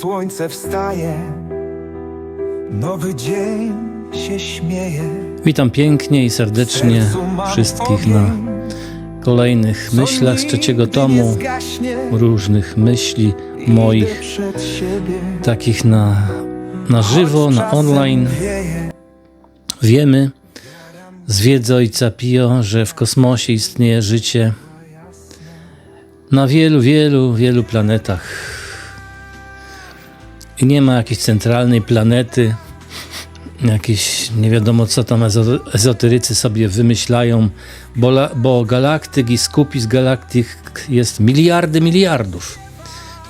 słońce wstaje, nowy dzień się śmieje. Witam pięknie i serdecznie wszystkich na kolejnych myślach z trzeciego tomu, różnych myśli moich, takich na, na żywo, na online. Wiemy z wiedzy Ojca Pio, że w kosmosie istnieje życie na wielu, wielu, wielu planetach. I nie ma jakiejś centralnej planety, jakieś nie wiadomo co tam ezo- ezoterycy sobie wymyślają, bo, bo galaktyk i skupisk galaktyk jest miliardy miliardów.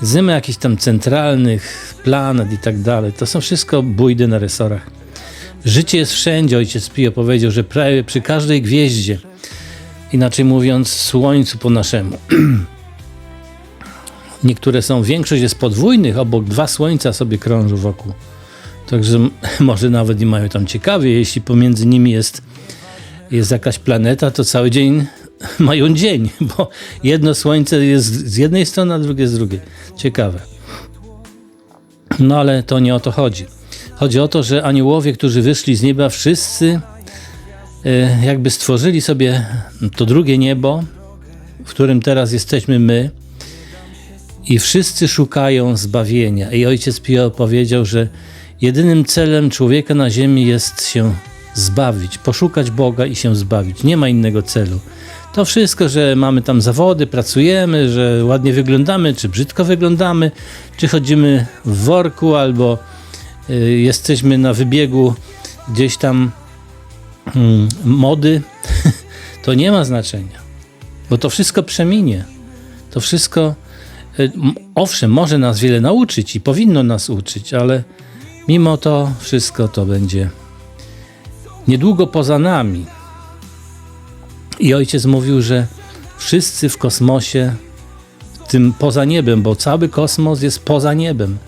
Nie jakichś tam centralnych planet i tak dalej. To są wszystko bójdy na resorach. Życie jest wszędzie, ojciec Pio powiedział, że prawie przy każdej gwieździe, inaczej mówiąc, słońcu po naszemu. Niektóre są, większość jest podwójnych, obok dwa słońca sobie krążą wokół. Także może nawet i mają tam ciekawie, jeśli pomiędzy nimi jest, jest jakaś planeta, to cały dzień mają dzień, bo jedno słońce jest z jednej strony, a drugie z drugiej. Ciekawe. No ale to nie o to chodzi. Chodzi o to, że aniołowie, którzy wyszli z nieba, wszyscy e, jakby stworzyli sobie to drugie niebo, w którym teraz jesteśmy my, i wszyscy szukają zbawienia. I ojciec Pio powiedział, że jedynym celem człowieka na ziemi jest się zbawić, poszukać Boga i się zbawić. Nie ma innego celu. To wszystko, że mamy tam zawody, pracujemy, że ładnie wyglądamy, czy brzydko wyglądamy, czy chodzimy w worku, albo y, jesteśmy na wybiegu gdzieś tam mm, mody, to nie ma znaczenia, bo to wszystko przeminie. To wszystko, y, owszem, może nas wiele nauczyć i powinno nas uczyć, ale mimo to wszystko to będzie niedługo poza nami. I ojciec mówił, że wszyscy w kosmosie, tym poza niebem, bo cały kosmos jest poza niebem.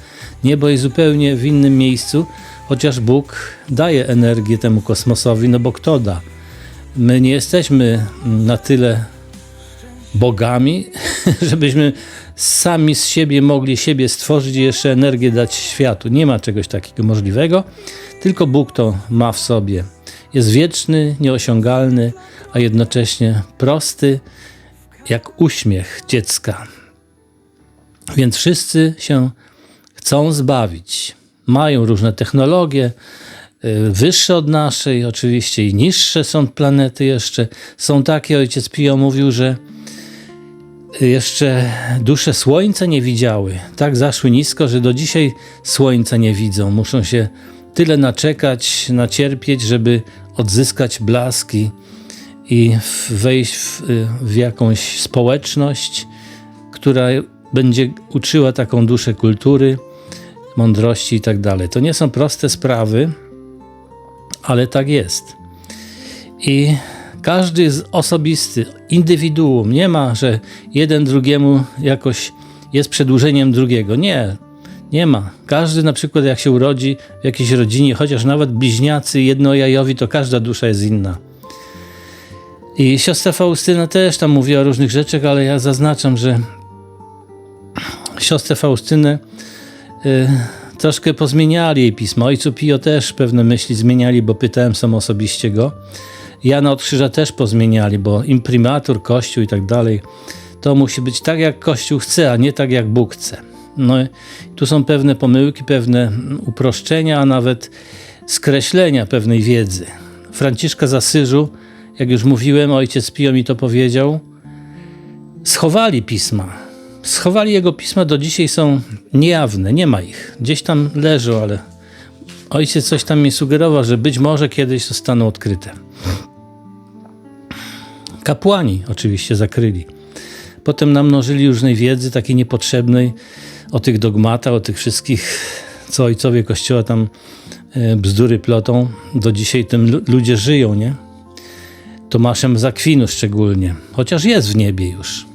Niebo jest zupełnie w innym miejscu, chociaż Bóg daje energię temu kosmosowi, no bo kto da? My nie jesteśmy na tyle bogami, żebyśmy sami z siebie mogli siebie stworzyć i jeszcze energię dać światu. Nie ma czegoś takiego możliwego, tylko Bóg to ma w sobie. Jest wieczny, nieosiągalny, a jednocześnie prosty, jak uśmiech dziecka. Więc wszyscy się chcą zbawić. Mają różne technologie, y, wyższe od naszej, oczywiście i niższe są planety jeszcze. Są takie, ojciec Pio mówił, że jeszcze dusze słońca nie widziały. Tak zaszły nisko, że do dzisiaj słońca nie widzą. Muszą się tyle naczekać, nacierpieć, żeby odzyskać blaski i wejść w, w jakąś społeczność, która będzie uczyła taką duszę kultury, mądrości i tak. To nie są proste sprawy, ale tak jest. I każdy jest osobisty, indywiduum. Nie ma, że jeden drugiemu jakoś jest przedłużeniem drugiego. Nie, nie ma. Każdy na przykład jak się urodzi w jakiejś rodzinie, chociaż nawet bliźniacy jednojajowi, to każda dusza jest inna. I siostra Faustyna też tam mówi o różnych rzeczach, ale ja zaznaczam, że siostrę Faustynę y, troszkę pozmieniali jej pismo. Ojcu Pio też pewne myśli zmieniali, bo pytałem sam osobiście go. Jana od Krzyża też pozmieniali, bo imprimatur, Kościół i tak dalej, to musi być tak, jak Kościół chce, a nie tak, jak Bóg chce. No tu są pewne pomyłki, pewne uproszczenia, a nawet skreślenia pewnej wiedzy. Franciszka z Asyżu, jak już mówiłem, ojciec Pio mi to powiedział, schowali pisma. Schowali jego pisma, do dzisiaj są niejawne, nie ma ich. Gdzieś tam leżą, ale ojciec coś tam mi sugerował, że być może kiedyś zostaną odkryte. Kapłani oczywiście zakryli. Potem namnożyli różnej wiedzy, takiej niepotrzebnej, o tych dogmatach, o tych wszystkich, co ojcowie Kościoła tam e, bzdury plotą. Do dzisiaj tym lu- ludzie żyją, nie? Tomaszem z Akwinu szczególnie, chociaż jest w niebie już,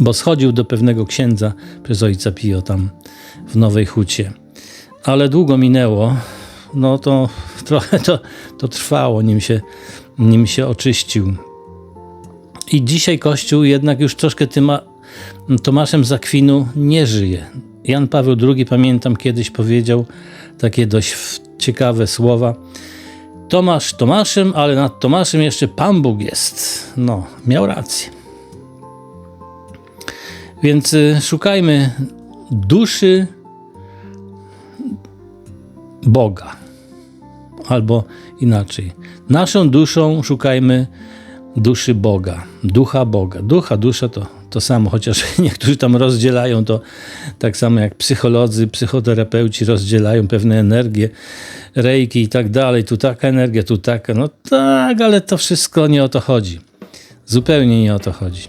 bo schodził do pewnego księdza przez ojca Pio tam w Nowej Hucie. Ale długo minęło, no to trochę to, to trwało, nim się, nim się oczyścił. I dzisiaj Kościół jednak już troszkę tym a- Tomaszem z Akwinu nie żyje. Jan Paweł II, pamiętam, kiedyś powiedział takie dość ciekawe słowa. Tomasz Tomaszem, ale nad Tomaszem jeszcze Pan Bóg jest. No, miał rację. Więc y, szukajmy duszy Boga. Albo inaczej. Naszą duszą szukajmy duszy Boga, ducha Boga. Ducha, dusza to to samo, chociaż niektórzy tam rozdzielają to tak samo jak psycholodzy, psychoterapeuci rozdzielają pewne energie, rejki i tak dalej. Tu taka energia, tu taka. No tak, ale to wszystko nie o to chodzi. Zupełnie nie o to chodzi.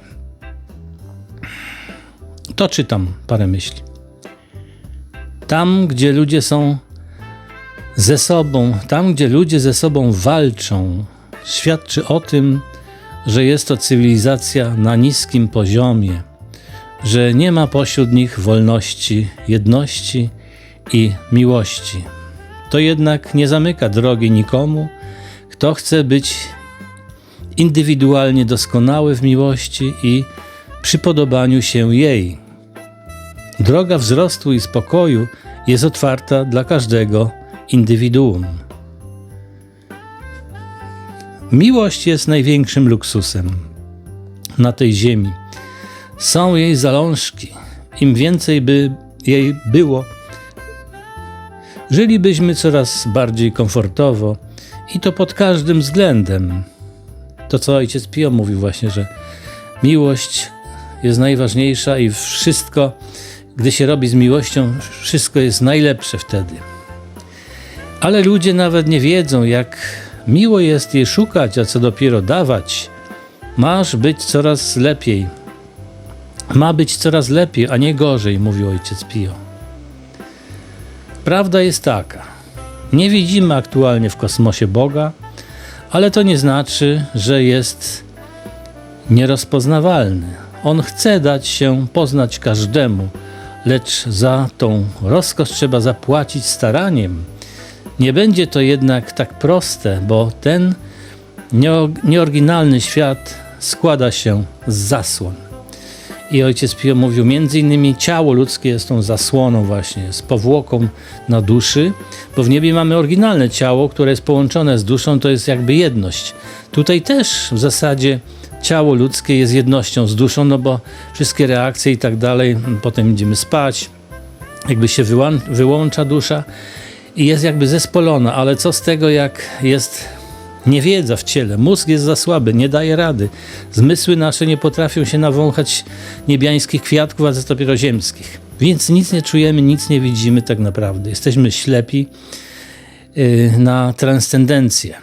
To czytam parę myśli. Tam, gdzie ludzie są ze sobą, tam, gdzie ludzie ze sobą walczą, świadczy o tym, że jest to cywilizacja na niskim poziomie, że nie ma pośród nich wolności, jedności i miłości. To jednak nie zamyka drogi nikomu, kto chce być indywidualnie doskonały w miłości i przypodobaniu się jej. Droga wzrostu i spokoju jest otwarta dla każdego indywiduum. Miłość jest największym luksusem na tej ziemi. Są jej zalążki. Im więcej by jej było, żylibyśmy coraz bardziej komfortowo i to pod każdym względem. To, co ojciec Pio mówił właśnie, że miłość jest najważniejsza i wszystko, gdy się robi z miłością, wszystko jest najlepsze wtedy. Ale ludzie nawet nie wiedzą, jak miło jest jej szukać, a co dopiero dawać. Masz być coraz lepiej. Ma być coraz lepiej, a nie gorzej, mówił ojciec Pio. Prawda jest taka. Nie widzimy aktualnie w kosmosie Boga, ale to nie znaczy, że jest nierozpoznawalny. On chce dać się poznać każdemu, lecz za tą rozkosz trzeba zapłacić staraniem. Nie będzie to jednak tak proste, bo ten nieo- nieoryginalny świat składa się z zasłon. I ojciec Pio mówił, między innymi ciało ludzkie jest tą zasłoną właśnie, z powłoką na duszy, bo w niebie mamy oryginalne ciało, które jest połączone z duszą, to jest jakby jedność. Tutaj też w zasadzie ciało ludzkie jest jednością z duszą, no bo wszystkie reakcje i tak dalej, potem idziemy spać, jakby się wyłą- wyłącza dusza i jest jakby zespolona, ale co z tego, jak jest niewiedza w ciele, mózg jest za słaby, nie daje rady, zmysły nasze nie potrafią się nawąchać niebiańskich kwiatków, a za dopiero ziemskich. Więc nic nie czujemy, nic nie widzimy tak naprawdę. Jesteśmy ślepi yy, na transcendencję.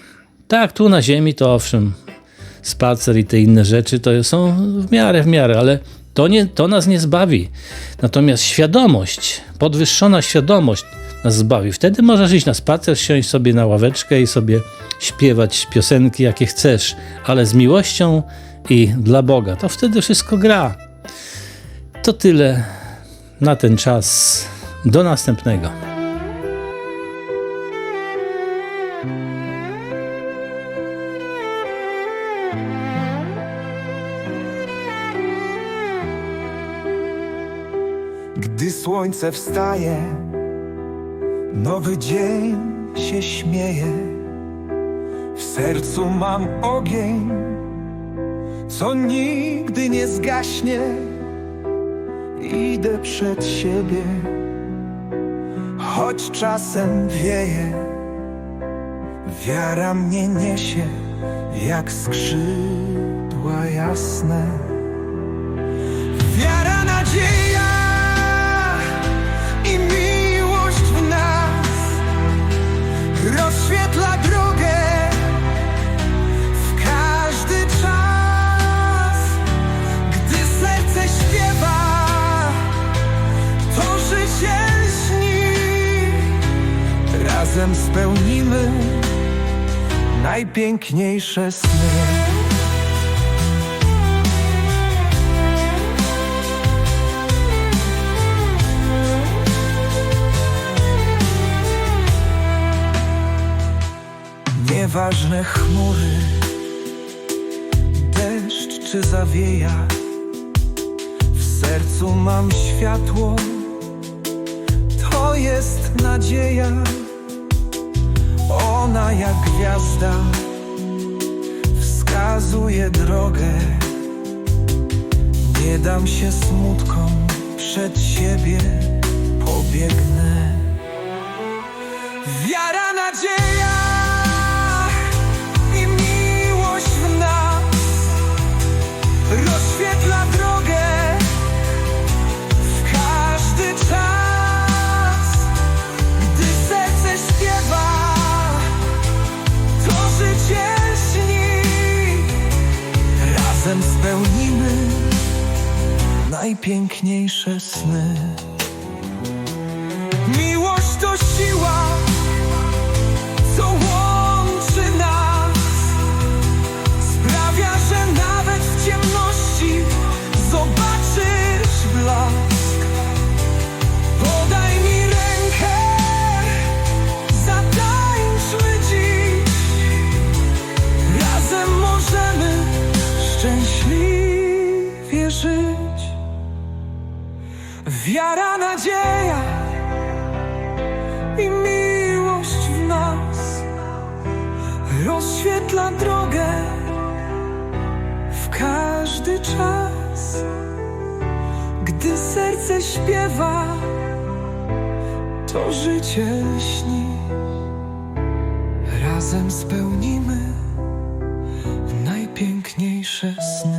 Tak, tu na ziemi to owszem, spacer i te inne rzeczy to są w miarę, w miarę, ale to, nie, to nas nie zbawi. Natomiast świadomość, podwyższona świadomość nas zbawi. Wtedy możesz iść na spacer, siąść sobie na ławeczkę i sobie śpiewać piosenki, jakie chcesz, ale z miłością i dla Boga. To wtedy wszystko gra. To tyle na ten czas. Do następnego. Słońce wstaje, nowy dzień się śmieje. W sercu mam ogień, co nigdy nie zgaśnie. Idę przed siebie, choć czasem wieje. Wiara mnie niesie, jak skrzydła jasne. Rozświetla drogę w każdy czas. Gdy serce śpiewa, to życie śni. Razem spełnimy najpiękniejsze sny. Nieważne chmury, deszcz czy zawieja, w sercu mam światło, jest nadzieja, ona jak gwiazda wskazuje drogę. Nie dam się smutkom, przed siebie. Pobiegnę. Wiara, nadzieja najpiękniejsze sny. Wiara, nadzieja i miłość w nas rozświetla drogę w każdy czas. Gdy serce śpiewa, to życie śni. Razem spełnimy najpiękniejsze sny.